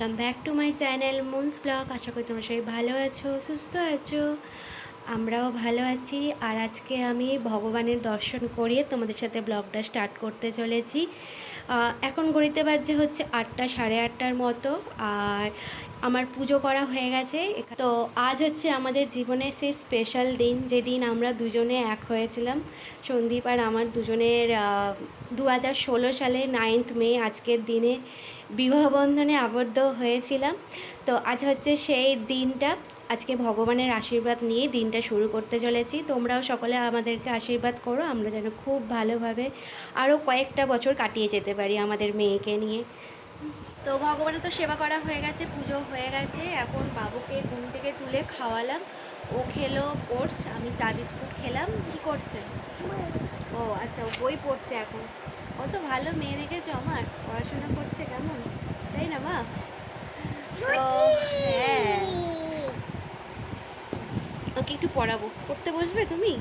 Welcome back to my channel Moon's blog আশা করি তোমরা সবাই ভালো আছো, সুস্থ আছো। আমরাও ভালো আছি। আর আজকে আমি ভগবানের দর্শন করিয়ে তোমাদের সাথে ব্লগটা স্টার্ট করতে চলেছি। এখন ঘড়িতে বাজছে হচ্ছে আটটা, সাড়ে আটটার মতো। আর আমার পুজো করা হয়ে গেছে। তো আজ হচ্ছে আমাদের জীবনের সেই স্পেশাল দিন, যেদিন আমরা দুজনে এক হয়েছিলাম। সন্দীপ আর আমার দুজনের দু হাজার ষোলো সালে নাইন্থ মে আজকের দিনে বিবাহবন্ধনে আবদ্ধ হয়েছিলাম। তো আজ হচ্ছে সেই দিনটা। আজকে ভগবানের আশীর্বাদ নিয়ে দিনটা শুরু করতে চলেছি। তোমরাও সকলে আমাদেরকে আশীর্বাদ করো, আমরা যেন খুব ভালোভাবে আরও কয়েকটা বছর কাটিয়ে যেতে পারি আমাদের মেয়েকে নিয়ে। তো ভগবানের তো সেবা করা হয়ে গেছে, পুজো হয়ে গেছে। এখন বাবুকে ঘুম থেকে তুলে খাওয়ালাম। ও খেলো ওটস আমি চা বিস্কুট খেলাম। কি করছে? ও আচ্ছা ও বই পড়ছে এখন। কত ভালো মেয়ে দেখেছ আমার। পড়াশোনা করছে কেমন? তাই না মা? হ্যাঁ। ওকে একটু পড়াবো। পড়তে বসবে তুমি?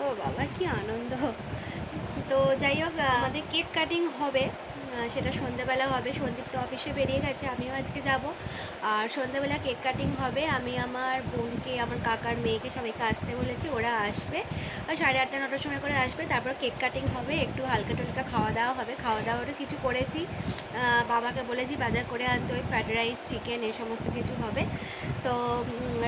ও বাবা কি আনন্দ। তো যাই হোক আমাদের কেক কাটিং হবে। সেটা সন্ধ্যেবেলা হবে। সন্দীপ তো অফিসে বেরিয়ে গেছে, আমিও আজকে যাব। আর সন্ধ্যেবেলা কেক কাটিং হবে। আমি আমার বোনকে, আমার কাকার মেয়েকে সবাইকে আসতে বলেছি, ওরা আসবে। সাড়ে আটটা, নটার সময় করে আসবে। তারপর কেক কাটিং হবে, একটু হালকা টুলকা খাওয়া দাওয়া হবে। খাওয়া দাওয়ারও কিছু করেছি। বাবাকে বলেছি, বাজার করে আনতে ওই ফ্রাইড রাইস চিকেন এই সমস্ত কিছু হবে। তো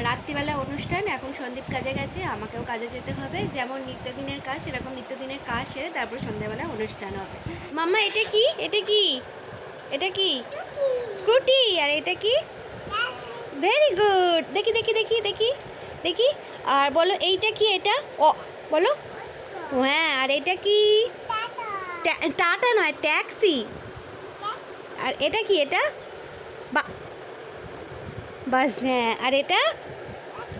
রাত্রিবেলা অনুষ্ঠান, এখন সন্দীপ কাজে গেছে, আমাকেও কাজে যেতে হবে। যেমন নিত্যদিনের কাজ, সেরকম নিত্যদিনের কাজ সেরে তারপর সন্ধ্যাবেলা অনুষ্ঠান হবে। মাম্মা, এটা কি? এটা কি? এটা কি? স্কুটি। আর এটা কি? ভেরি গুড দেখি দেখি দেখি দেখি দেখি। আর বলো এইটা কি এটা? ও বলো। হ্যাঁ আর এটা কি? টাটা। নয় ট্যাক্সি। আর এটা কি এটা? বাস হ্যাঁ। আর এটা?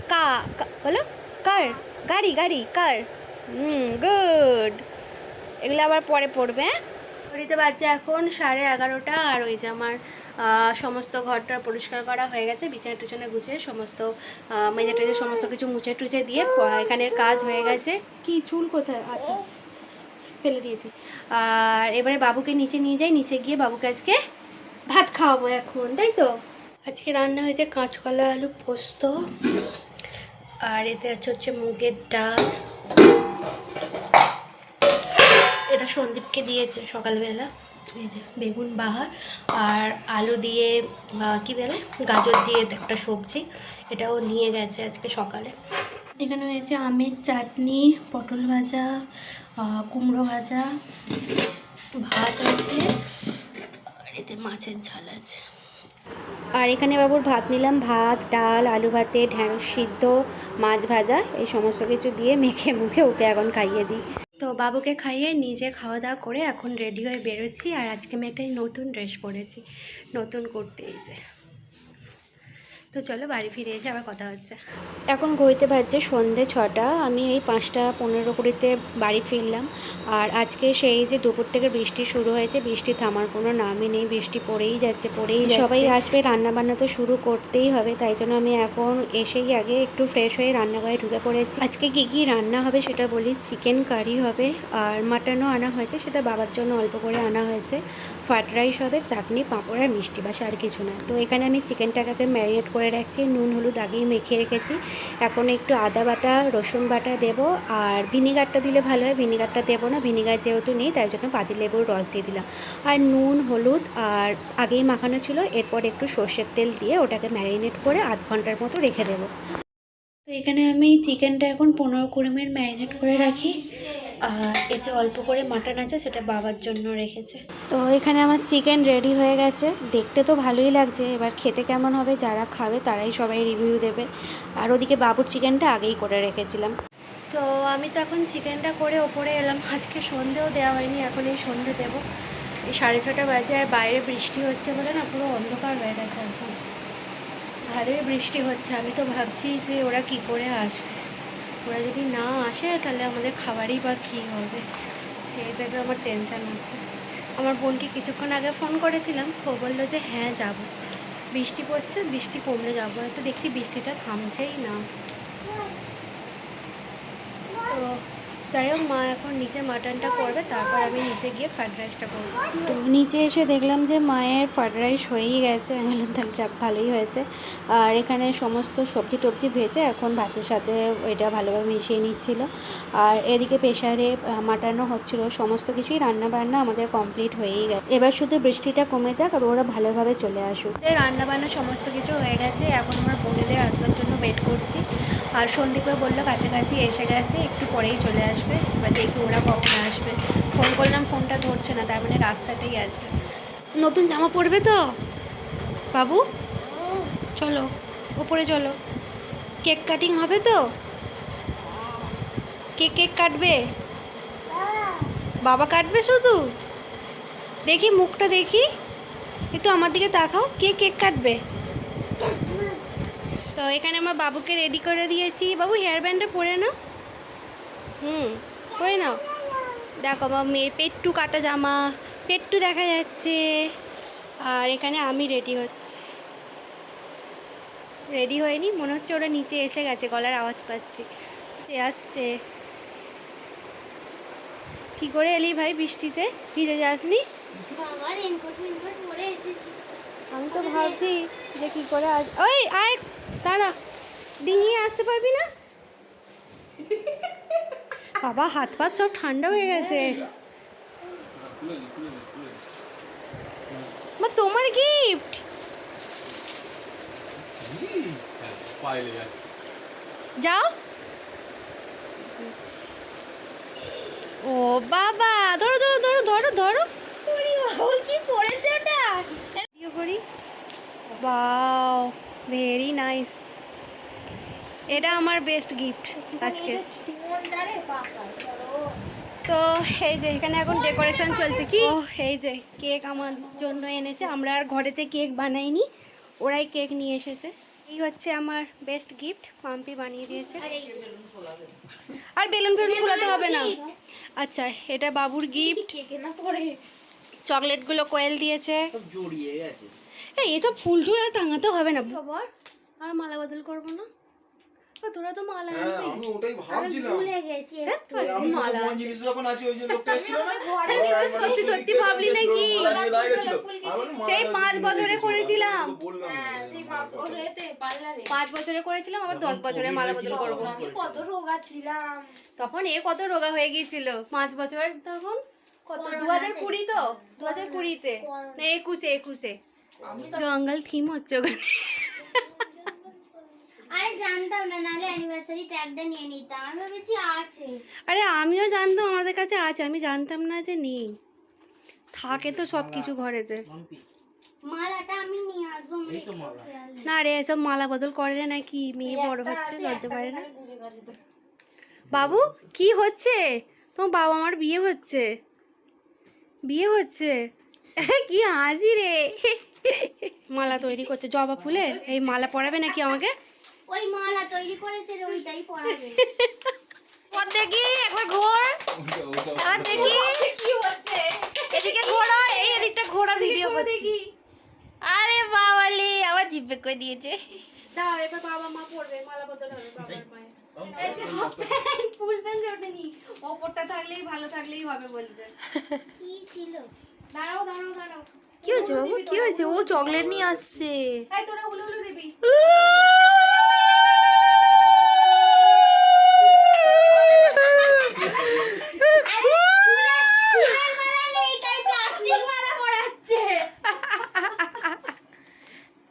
কা- বলো। কার গাড়ি গাড়ি কার। হুম গুড এগুলো আবার পরে পড়বে হ্যাঁ? ঘড়িতে বাজছে এখন সাড়ে এগারোটা আর ওই যে আমার সমস্ত ঘরটা পরিষ্কার করা হয়ে গেছে বিছানা টুছানা গুছিয়ে সমস্ত মেজে টেজে সমস্ত কিছু মুছে টুছে দিয়ে এখানের কাজ হয়ে গেছে। কি চুল কোথায়? আচ্ছা ফেলে দিয়েছি। আর এবারে বাবুকে নিচে নিয়ে যাই নিচে গিয়ে বাবুকে আজকে ভাত খাওয়াবো এখন তাই তো? আজকে রান্না হয়েছে কাঁচকলা আলু পোস্ত আর এতে আছে হচ্ছে মুগের ডাল। এটা সন্দীপকে দিয়েছে সকালবেলা, এই যে বেগুন বাহার আর আলু দিয়ে কি দেবে গাজর দিয়ে একটা সবজি, এটাও নিয়ে গেছে আজকে সকালে। এখানে হয়েছে আমের চাটনি, পটল ভাজা কুমড়ো ভাজা, ভাত আছে, আর এতে মাছের ঝাল আছে। আর এখানে বাবুর ভাত নিলাম, ভাত, ডাল, আলু ভাতে ঢ্যাঁড়স সিদ্ধ, মাছ ভাজা, এই সমস্ত কিছু দিয়ে মেখে মুখে ওকে এখন খাইয়ে দিই। তো বাবুকে খাইয়ে নিজে খাওয়া দাওয়া করে এখন রেডি হয়ে বেরোচ্ছি আর আজকে আমি একটা নতুন ড্রেস পরেছি। নতুন করতে এই যে। তো চলো বাড়ি ফিরে এসে আবার কথা হচ্ছে। এখন ঘড়িতে বাজছে সন্ধে ছটা আমি এই পাঁচটা পনেরো কুড়িতে বাড়ি ফিরলাম। আর আজকে সেই যে দুপুর থেকে বৃষ্টি শুরু হয়েছে বৃষ্টি থামার কোনো নামই নেই বৃষ্টি পড়েই যাচ্ছে পড়েই সবাই আসবে রান্নাবান্না তো শুরু করতেই হবে তাই জন্য আমি এখন এসেই আগে একটু ফ্রেশ হয়ে রান্নাঘরে ঢুকে পড়েছি। আজকে কি কি রান্না হবে সেটা বলি চিকেন কারি হবে আর মাটনও আনা হয়েছে সেটা বাবার জন্য অল্প করে আনা হয়েছে। ফ্রাইড রাইস হবে চাটনি পাঁপড় আর মিষ্টি বাস আর কিছু না। তো এখানে আমি চিকেনটাকে ম্যারিনেট করে রাখছি, নুন, হলুদ আগেই মেখে রেখেছি। এখন একটু আদা বাটা, রসুন বাটা দেব, আর ভিনিগারটা দিলে ভালো হয়। ভিনিগারটা দেবো না, ভিনিগার যেহেতু নেই, তাই জন্য পাতিলেবুর রস দিয়ে দিলাম। আর নুন, হলুদ, আর আগেই মাখানো ছিল, এরপর একটু সর্ষের তেল দিয়ে ওটাকে ম্যারিনেট করে আধ ঘণ্টার মতো রেখে দেবো। তো এখানে আমি চিকেনটা এখন পনেরো কুড়ি মিনিট ম্যারিনেট করে রাখি। আর এতে অল্প করে মাটন আছে সেটা বাবার জন্য রেখেছে। তো এখানে আমার চিকেন রেডি হয়ে গেছে। দেখতে তো ভালোই লাগছে এবার খেতে কেমন হবে যারা খাবে তারাই সবাই রিভিউ দেবে। আর ওদিকে বাবুর চিকেনটা আগেই করে রেখেছিলাম। তো আমি তো এখন চিকেনটা করে ওপরে এলাম। আজকে সন্ধেও দেওয়া হয়নি এখন এই সন্ধে দেবো। এই সাড়ে ছটা বাজে আর বাইরে বৃষ্টি হচ্ছে বলে না পুরো অন্ধকার হয়ে গেছে এখন। ভালোই বৃষ্টি হচ্ছে আমি তো ভাবছি যে ওরা কি করে আসবে। ওরা যদি না আসে, তাহলে আমাদের খাবারই বা কী হবে? এই ভেবে আমার টেনশান হচ্ছে। আমার বোনকে কিছুক্ষণ আগে ফোন করেছিলাম। ও বলল যে হ্যাঁ যাব। বৃষ্টি পড়ছে, বৃষ্টি কমলে যাব। তো দেখছি বৃষ্টিটা থামছেই না। তো যাই হোক মা এখন নিচে মাটনটা করবে তারপর আমি নিচে গিয়ে ফ্রাইড রাইসটা করব। তো নিচে এসে দেখলাম যে মায়ের ফ্রাইড রাইস হয়েই গেছে। আমি বললাম যাক ভালোই হয়েছে। আর এখানে সমস্ত সবজি টবজি ভেজে এখন ভাতের সাথে এটা ভালোভাবে মিশিয়ে নিচ্ছিল। আর এদিকে প্রেশারে মাটানো হচ্ছিল সমস্ত কিছুই রান্না বান্না আমাদের কমপ্লিট হয়েই গেছে। এবার শুধু বৃষ্টিটা কমে যাক আর ওরা ভালোভাবে চলে আসুক। রান্না বান্না সমস্ত কিছু হয়ে গেছে। এখন আমরা বোনেদের আসবার জন্য ওয়েট করছি। আর সন্দীপও বলল, কাছাকাছি এসে গেছে, একটু পরেই চলে আসবে, এবার দেখি ওরা কখন আসবে। ফোন করলাম, ফোনটা ধরছে না, তার মানে রাস্তাতেই আছে। নতুন জামা পরবে তো? বাবু? চলো, ওপরে চলো। কেক কাটিং হবে তো? কে কেক কাটবে? বাবা কাটবে শুধু? দেখি মুখটা দেখি। একটু আমার দিকে তাকাও, কে কেক কাটবে? তো এখানে আমার বাবুকে রেডি করে দিয়েছি। বাবু হেয়ার ব্যান্ডটা পরে নাও। হুম পরে নাও। দেখো আমার মেয়ের পেট্টু কাটা জামা পেট্টু দেখা যাচ্ছে। আর এখানে আমি রেডি হচ্ছি। রেডি হয়নি মনে হচ্ছে ওরা নিচে এসে গেছে গলার আওয়াজ পাচ্ছি। যে আসছে। কি করে এলি ভাই বৃষ্টিতে? ভিজে যাসনি? বাবা পরে এসেছি। আমি তো ভাবছি যে কি করে আজ ওই আয়! দাঁড়া ডিঙিয়ে আসতে পারবি না? বাবা হাত পাত সব ঠান্ডা হয়ে গেছে। মা তোমার গিফট যাও। ও বাবা ধরো ধরো ধরো ধরো ধরো। কি পড়েছে ওটা? করি। বাও ভেরি নাইস এটা আমার বেস্ট গিফট আজকে। তো এই যে এখানে এখন ডেকোরেশন চলছে। কি? এই যে কেক আমার জন্য এনেছে। আমরা আর ঘরেতে কেক বানাইনি। ওরাই কেক নিয়ে এসেছে। এই হচ্ছে আমার বেস্ট গিফট পাম্পি বানিয়ে দিয়েছে। আর বেলুন ফেলুন ফোলাতে হবে না। আচ্ছা এটা বাবুর গিফট কেকে চকলেটগুলো কোয়েল দিয়েছে। জড়িয়ে গেছে। এই এসব ফুল টুল আর টাঙাতে হবে না। খবর? আর মালা বদল করব না? তোরা তো মালা হ্যাঁ আমি ওটাই ভাবছিলাম ভুলে গেছি আমি মালা। কোন জিনিস যখন আছে ওই যে লোকটা ছিল না? ঘরে ওরা একবার সত্যি সত্যি ভাবলি নাকি? সেই পাঁচ বছরে করেছিলাম। হ্যাঁ, সেই পাঁচ বছরেতে পার্লারে। পাঁচ বছরে করেছিলাম আবার দশ বছরে মালা বদল করব। আমি কত রোগা ছিলাম। তখন এ কত রোগা হয়ে গিয়েছিল? পাঁচ বছর তখন? কত? দু হাজার কুড়ি তো? দু হাজার কুড়িতে? না একুশে একুশে। জঙ্গল থিম হচ্ছে ওখানে। আরে জানতাম না নালে অ্যানিভার্সারি ট্যাগটা নিয়ে নিতাম। আমি ভেবেছি আছে। আরে আমিও জানতাম আমাদের কাছে আছে। আমি জানতাম না যে নেই। থাকে তো সব কিছু ঘরেতে। মালাটা আমি নিয়ে আসব মানে না রে এসব মালা বদল করে না নাকি? মেয়ে বড় হচ্ছে লজ্জা পারে না? বাবু কি হচ্ছে? তোমার বাবা আমার বিয়ে হচ্ছে? বিয়ে হচ্ছে? কি হাসি রে? মালা তৈরি করছে জবা ফুলের? এই মালা পরাবে নাকি আমাকে? ওই মালা তৈরি করেছে রে, ওইটাই পরাবে। পর দেখি একবার ঘোর। ওইটা- দেখি। কি হচ্ছে এদিকে ঘোরা এই এদিকটা ঘোরা ভিডিও করছি। আরে বাবালি আবার জিপে করে দিয়েছে। দাও এবার বাবা মা পড়বে মালা বদল হবে বাবার মায়ের ফুল প্যান্ট ওঠেনি ওপরটা থাকলেই ভালো থাকলেই হবে বলছে। কি ছিল? দাঁড়াও দাঁড়াও দাঁড়াও। কি হয়েছে বাবু? কি হয়েছে? ও চকলেট নিয়ে আসছে। এই তোরা দিবি।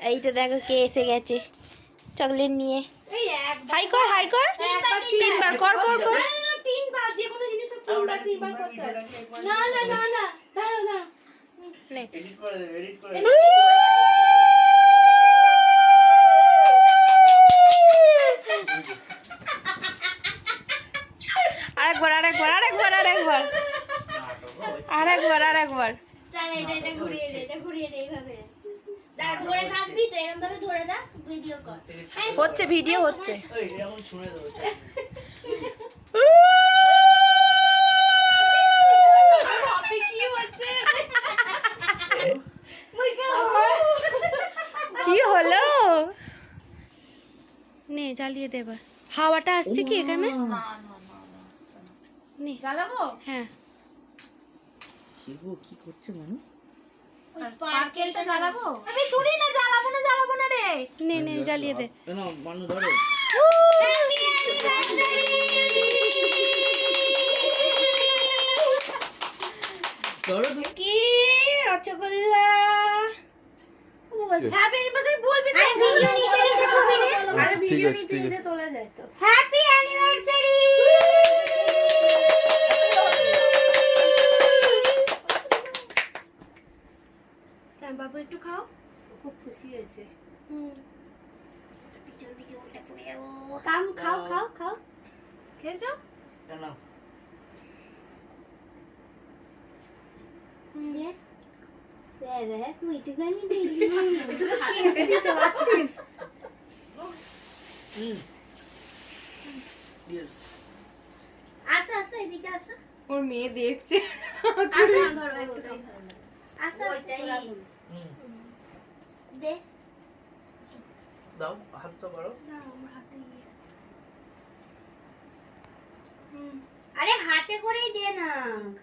এইটা দেখো কে এসে গেছে। চকলেট নিয়ে। হাই কর হাই কর। তিনবার কর কর কর না, না, তিনবার যে কোনো জিনিস তিনবার তিনবার করতে? হয় না না না না দাঁড়াও দাঁড়াও। নে। Edit করে দে, edit করে দে। আরেকবার আরেকবার আরেকবার আরেকবার। আরেকবার আরেকবার। এটা এটা ঘুরিয়ে দে এটা ঘুরিয়ে দে এইভাবে। দাঁড়া ধরে থাকবি তো এরকম ভাবে ধরে থাক ভিডিও কর। হচ্ছে। ভিডিও হচ্ছে কি হলো নে জ্বালিয়ে দেবা। হাওয়াটা আসছে কি এখানে? নে জ্বালাবো? হ্যাঁ। কি করছে মানু? স্পার্কেলটা জ্বালাবো? আমি চুরি না জ্বালাবো না জ্বালাবো না রে। নে নে জ্বালিয়ে দে। কেন মানু ধরো। ধরো কি রসগোল্লা? হ্যাপি অ্যানিভার্সারি বলবি আরে ভিডিও নিতে নিতে ছবি নে। আরে ভিডিও নিতে নিতে তোলা যায় তো। হ্যাপি অ্যানিভার্সারি হ্যাঁ বাবু একটু খাও। খুব খুশি হয়েছে। হুম। পিছন দিকে উল্টা পড়ে যাব। কাম খাও খাও খাও। খেয়েছো? হুম Yes. আসো আসো এদিকে আসো ওর মেয়ে দেখছে। দাও হাতটা বাড়ো আরে হাতে করেই দে না।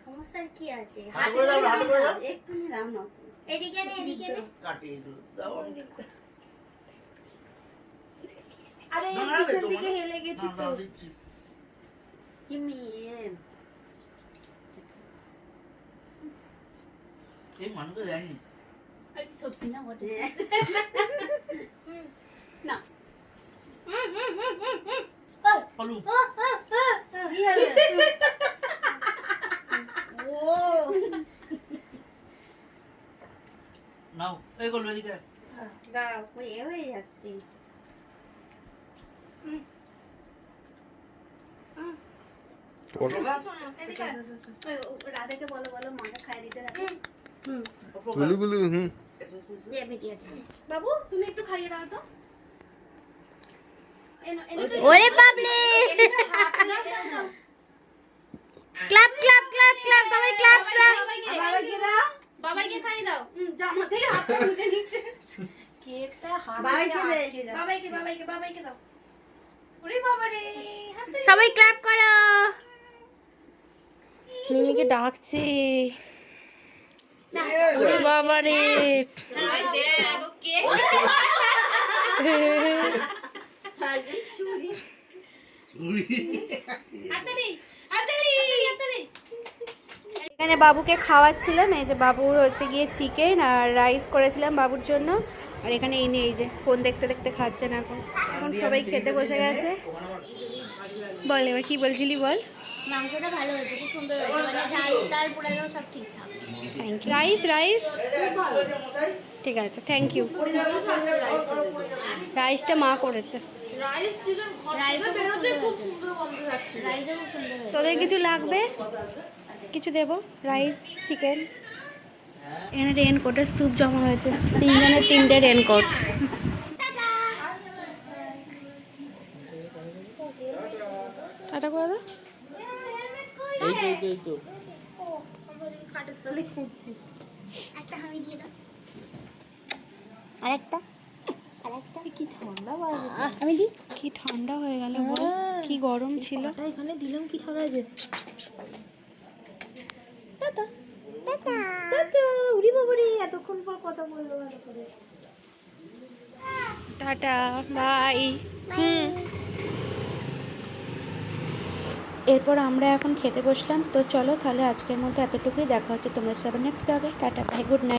সমস্যার কি আছে? হাতে করে দাও হাতে করে দাও। একটু নিলাম না এদিকে নে এদিকে নে কাটি এগুলো দাও আরে দাঁড়াবে পিছন তো, দিকে মানে? হেলে গেছি না, তো দাও, দিচ্ছি। কি মেয়ে এই মানুষকে দেয়নি সত্যি না বটে বলু কি হলো ও নাও করল এদিকে দাঁড়াও এ হয়ে যাচ্ছে। এদিকে আয়। ওই, ও, রাধাকে বলো বলো মাকে খাই দিতে হুম। বাবু তুমি একটু খাইয়ে দাও তো। ওরে বাবলে সবাই ক্লাব ক্লাব বাবাইকে, বাবাকে দাও বাবাইকে খাইয়ে দাও হুম, জামাতেই হাতটা মুজে নিচ্ছে কেকটা হাত বাবাইকে দে। বাবাইকে বাবাইকে বাবাইকে দাও ওরে বাবা রে হাতে সবাই ক্লাব করো। মিমিকে ডাকছে। বাবা রে এখানে বাবুকে খাওয়াচ্ছিলাম এই যে বাবুর হচ্ছে গিয়ে চিকেন আর রাইস করেছিলাম বাবুর জন্য। আর এখানে এই নিয়ে এই যে ফোন দেখতে দেখতে খাচ্ছেন এখন। এখন সবাই খেতে বসে গেছে। বল এবার কি বলছিলি বল? মাংসটা ভালো হয়েছে খুব সুন্দর হয়েছে। মানে ঝাল টাল পুরানো সব ঠিকঠাক। থ্যাংক ইউ রাইস রাইস ঠিক আছে থ্যাংক ইউ রাইসটা মা করেছে। রাইসও খুব সুন্দর হয়েছে। রাইসও খুব সুন্দর হয়েছে। তোদের কিছু লাগবে? কিছু দেব? রাইস চিকেন এখানে রেনকোটের স্তূপ জমা হয়েছে। তিনজনের তিনটে রেনকোট টাটা করে দাও। এই তো একটা আমি দিয়ে দাও। আরেকটা আরেকটা। কি ঠান্ডা আমি দিই কি ঠান্ডা হয়ে গেল বল কি গরম ছিল। এখানে দিলাম কি ঠান্ডা যে টাটা বাই। হুম। এরপর আমরা এখন খেতে বসলাম। তো চলো তাহলে আজকের মধ্যে এতটুকুই। দেখা হচ্ছে তোমাদের সাথে নেক্সট ব্লগে টাটা বাই গুড নাইট